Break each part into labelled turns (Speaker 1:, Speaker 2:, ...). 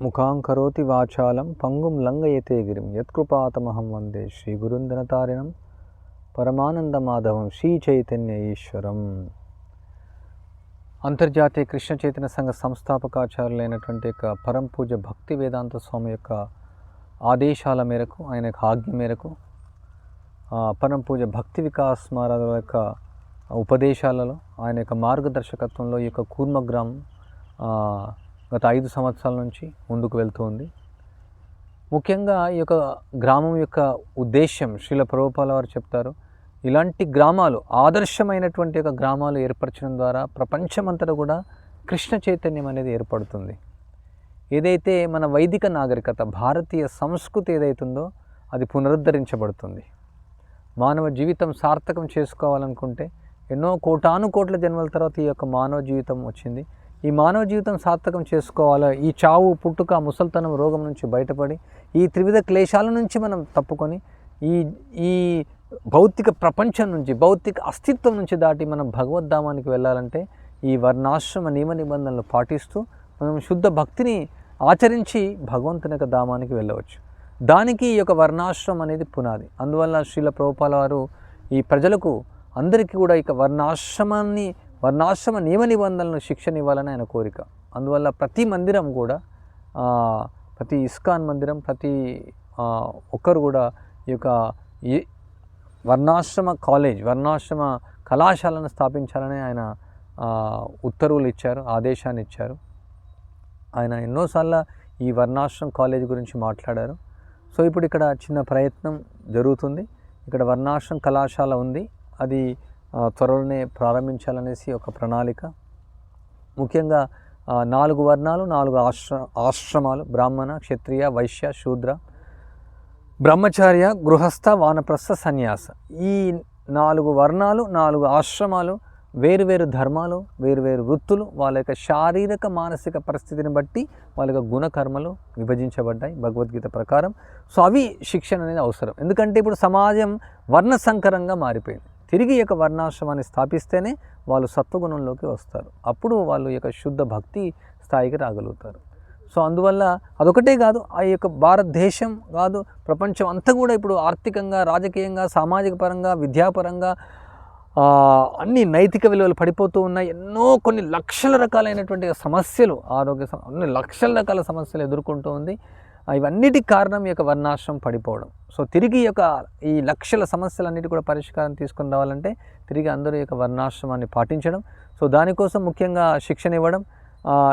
Speaker 1: ముఖాంకరోతి వాచాలం పంగుం లంగయతే గిరిం. యత్కృపాతమహం వందే శ్రీ గురుందనతారిణం పరమానందమాధవం శ్రీ చైతన్య ఈశ్వరం. అంతర్జాతీయ కృష్ణ చైతన్య సంఘ సంస్థాపకాచార్యులైనటువంటి యొక్క పరం పూజ భక్తి వేదాంత స్వామి యొక్క ఆదేశాల మేరకు ఆయన యొక్క ఆజ్ఞ మేరకు పరంపూజ పరం పూజ భక్తి వికాస్ మహారాజు యొక్క ఉపదేశాలలో ఆయన యొక్క మార్గదర్శకత్వంలో ఈ యొక్క కూర్మగ్రామం గత ఐదు సంవత్సరాల నుంచి ముందుకు వెళ్తూ ఉంది ముఖ్యంగా ఈ యొక్క గ్రామం యొక్క ఉద్దేశ్యం శ్రీల ప్రభుపాల వారు చెప్తారు ఇలాంటి గ్రామాలు ఆదర్శమైనటువంటి యొక్క గ్రామాలు ఏర్పరచడం ద్వారా ప్రపంచమంతటా కూడా కృష్ణ చైతన్యం అనేది ఏర్పడుతుంది. ఏదైతే మన వైదిక నాగరికత భారతీయ సంస్కృతి ఏదైతుందో అది పునరుద్ధరించబడుతుంది. మానవ జీవితం సార్థకం చేసుకోవాలనుకుంటే ఎన్నో కోటాను కోట్ల జన్మల తర్వాత ఈ యొక్క మానవ జీవితం వచ్చింది. ఈ మానవ జీవితం సార్థకం చేసుకోవాలా? ఈ చావు పుట్టుక ముసల్తనం రోగం నుంచి బయటపడి ఈ త్రివిధ క్లేశాల నుంచి మనం తప్పుకొని ఈ ఈ భౌతిక ప్రపంచం నుంచి భౌతిక అస్తిత్వం నుంచి దాటి మనం భగవద్ధామానికి వెళ్ళాలంటే ఈ వర్ణాశ్రమ నియమ నిబంధనలు పాటిస్తూ మనం శుద్ధ భక్తిని ఆచరించి భగవంతుని యొక్క ధామానికి వెళ్ళవచ్చు. దానికి ఈ యొక్క వర్ణాశ్రమం అనేది పునాది. అందువల్ల శ్రీల ప్రభుపాల వారు ఈ ప్రజలకు అందరికీ కూడా ఇక వర్ణాశ్రమాన్ని వర్ణాశ్రమ నియమ నిబంధనలను శిక్షణ ఇవ్వాలని ఆయన కోరిక. అందువల్ల ప్రతి మందిరం కూడా ప్రతి ఇస్కాన్ మందిరం ప్రతి ఒక్కరు కూడా ఈ యొక్క ఈ వర్ణాశ్రమ కాలేజ్ వర్ణాశ్రమ కళాశాలను స్థాపించాలని ఆయన ఉత్తర్వులు ఇచ్చారు ఆదేశాన్ని ఇచ్చారు. ఆయన ఎన్నోసార్లు ఈ వర్ణాశ్రమ కాలేజ్ గురించి మాట్లాడారు. సో ఇప్పుడు ఇక్కడ చిన్న ప్రయత్నం జరుగుతుంది. ఇక్కడ వర్ణాశ్రమ కళాశాల ఉంది. అది త్వరలోనే ప్రారంభించాలనేసి ఒక ప్రణాళిక. ముఖ్యంగా నాలుగు వర్ణాలు నాలుగు ఆశ్ర ఆశ్రమాలు బ్రాహ్మణ క్షత్రియ వైశ్య శూద్ర బ్రహ్మచార్య గృహస్థ వానప్రస్థ సన్యాస. ఈ నాలుగు వర్ణాలు నాలుగు ఆశ్రమాలు వేరువేరు ధర్మాలు వేరువేరు వృత్తులు వాళ్ళ యొక్క శారీరక మానసిక పరిస్థితిని బట్టి వాళ్ళ యొక్క గుణకర్మలు విభజించబడ్డాయి భగవద్గీత ప్రకారం. సో అవి శిక్షణ అనేది అవసరం. ఎందుకంటే ఇప్పుడు సమాజం వర్ణ సంకరంగా మారిపోయింది. తిరిగి యొక్క వర్ణాశ్రమాన్ని స్థాపిస్తేనే వాళ్ళు సత్వగుణంలోకి వస్తారు. అప్పుడు వాళ్ళు యొక్క శుద్ధ భక్తి స్థాయికి రాగలుగుతారు. సో అందువల్ల అదొకటే కాదు ఆ యొక్క భారతదేశం కాదు ప్రపంచం అంతా కూడా ఇప్పుడు ఆర్థికంగా రాజకీయంగా సామాజిక పరంగా విద్యాపరంగా అన్ని నైతిక విలువలు పడిపోతూ ఉన్నాయి. ఎన్నో కొన్ని లక్షల రకాలైనటువంటి సమస్యలు ఆరోగ్య అన్ని లక్షల రకాల సమస్యలు ఎదుర్కొంటూ ఉంది. ఇవన్నిటి కారణం ఈ యొక్క వర్ణాశ్రమం పడిపోవడం. సో తిరిగి యొక్క ఈ లక్షల సమస్యలన్నిటి కూడా పరిష్కారం తీసుకుని రావాలంటే తిరిగి అందరూ యొక్క వర్ణాశ్రమాన్ని పాటించడం. సో దానికోసం ముఖ్యంగా శిక్షణ ఇవ్వడం.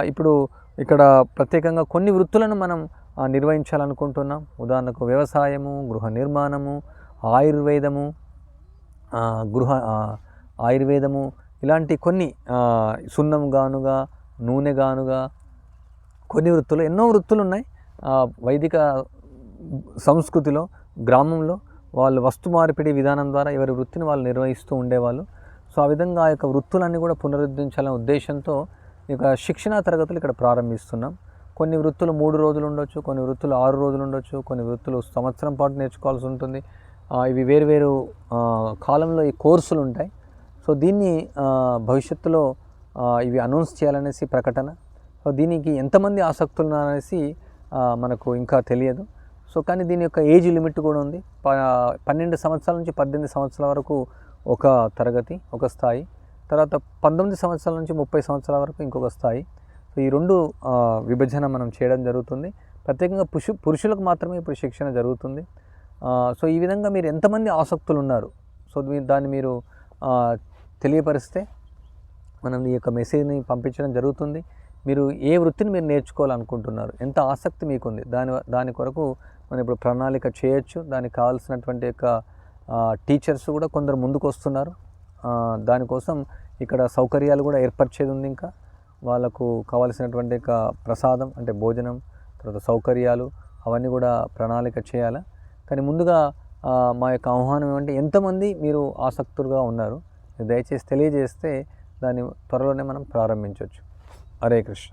Speaker 1: ఇప్పుడు ఇక్కడ ప్రత్యేకంగా కొన్ని వృత్తులను మనం నిర్వహించాలనుకుంటున్నాం. ఉదాహరణకు వ్యవసాయము గృహ నిర్మాణము ఆయుర్వేదము గృహ ఆయుర్వేదము ఇలాంటి కొన్ని ఆ, సున్నం గానుగా నూనె గానుగా కొన్ని వృత్తులు ఎన్నో వృత్తులు ఉన్నాయి. వైదిక సంస్కృతిలో గ్రామంలో వాళ్ళు వస్తు మార్పిడి విధానం ద్వారా ఎవరి వృత్తిని వాళ్ళు నిర్వహిస్తూ ఉండేవాళ్ళు. సో ఆ విధంగా ఆ యొక్క వృత్తులన్నీ కూడా పునరుద్ధరించాలనే ఉద్దేశంతో ఈ యొక్క శిక్షణా తరగతులు ఇక్కడ ప్రారంభిస్తున్నాం. కొన్ని వృత్తులు మూడు రోజులు ఉండొచ్చు కొన్ని వృత్తులు ఆరు రోజులు ఉండొచ్చు కొన్ని వృత్తులు సంవత్సరం పాటు నేర్చుకోవాల్సి ఉంటుంది. ఇవి వేరువేరు కాలంలో ఈ కోర్సులు ఉంటాయి. సో దీన్ని భవిష్యత్తులో ఇవి అనౌన్స్ చేయాలనేసి ప్రకటన. సో దీనికి ఎంతమంది ఆసక్తులు ఉన్నారనేసి మనకు ఇంకా తెలియదు. సో కానీ దీని యొక్క ఏజ్ లిమిట్ కూడా ఉంది. ప పన్నెండు సంవత్సరాల నుంచి పద్దెనిమిది సంవత్సరాల వరకు ఒక తరగతి ఒక స్థాయి. తర్వాత పంతొమ్మిది సంవత్సరాల నుంచి ముప్పై సంవత్సరాల వరకు ఇంకొక స్థాయి. సో ఈ రెండు విభజన మనం చేయడం జరుగుతుంది. ప్రత్యేకంగా పురుషు పురుషులకు మాత్రమే ఇప్పుడు శిక్షణ జరుగుతుంది. సో ఈ విధంగా మీరు ఎంతమంది ఆసక్తులు ఉన్నారు? సో దాన్ని మీరు తెలియపరిస్తే మనం ఈ యొక్క మెసేజ్ని పంపించడం జరుగుతుంది. మీరు ఏ వృత్తిని మీరు నేర్చుకోవాలనుకుంటున్నారు? ఎంత ఆసక్తి మీకుంది? దాని దాని కొరకు మనం ఇప్పుడు ప్రణాళిక చేయొచ్చు. దానికి కావాల్సినటువంటి యొక్క టీచర్స్ కూడా కొందరు ముందుకు వస్తున్నారు దానికోసం ఇక్కడ సౌకర్యాలు కూడా ఏర్పరిచేది ఉంది ఇంకా. వాళ్ళకు కావాల్సినటువంటి యొక్క ప్రసాదం అంటే భోజనం తర్వాత సౌకర్యాలు అవన్నీ కూడా ప్రణాళిక చేయాలా. కానీ ముందుగా మా యొక్క ఆహ్వానం ఏమంటే ఎంతమంది మీరు ఆసక్తులుగా ఉన్నారు? దయచేసి తెలియజేస్తే దాన్ని త్వరలోనే మనం ప్రారంభించవచ్చు హరే కృష్ణ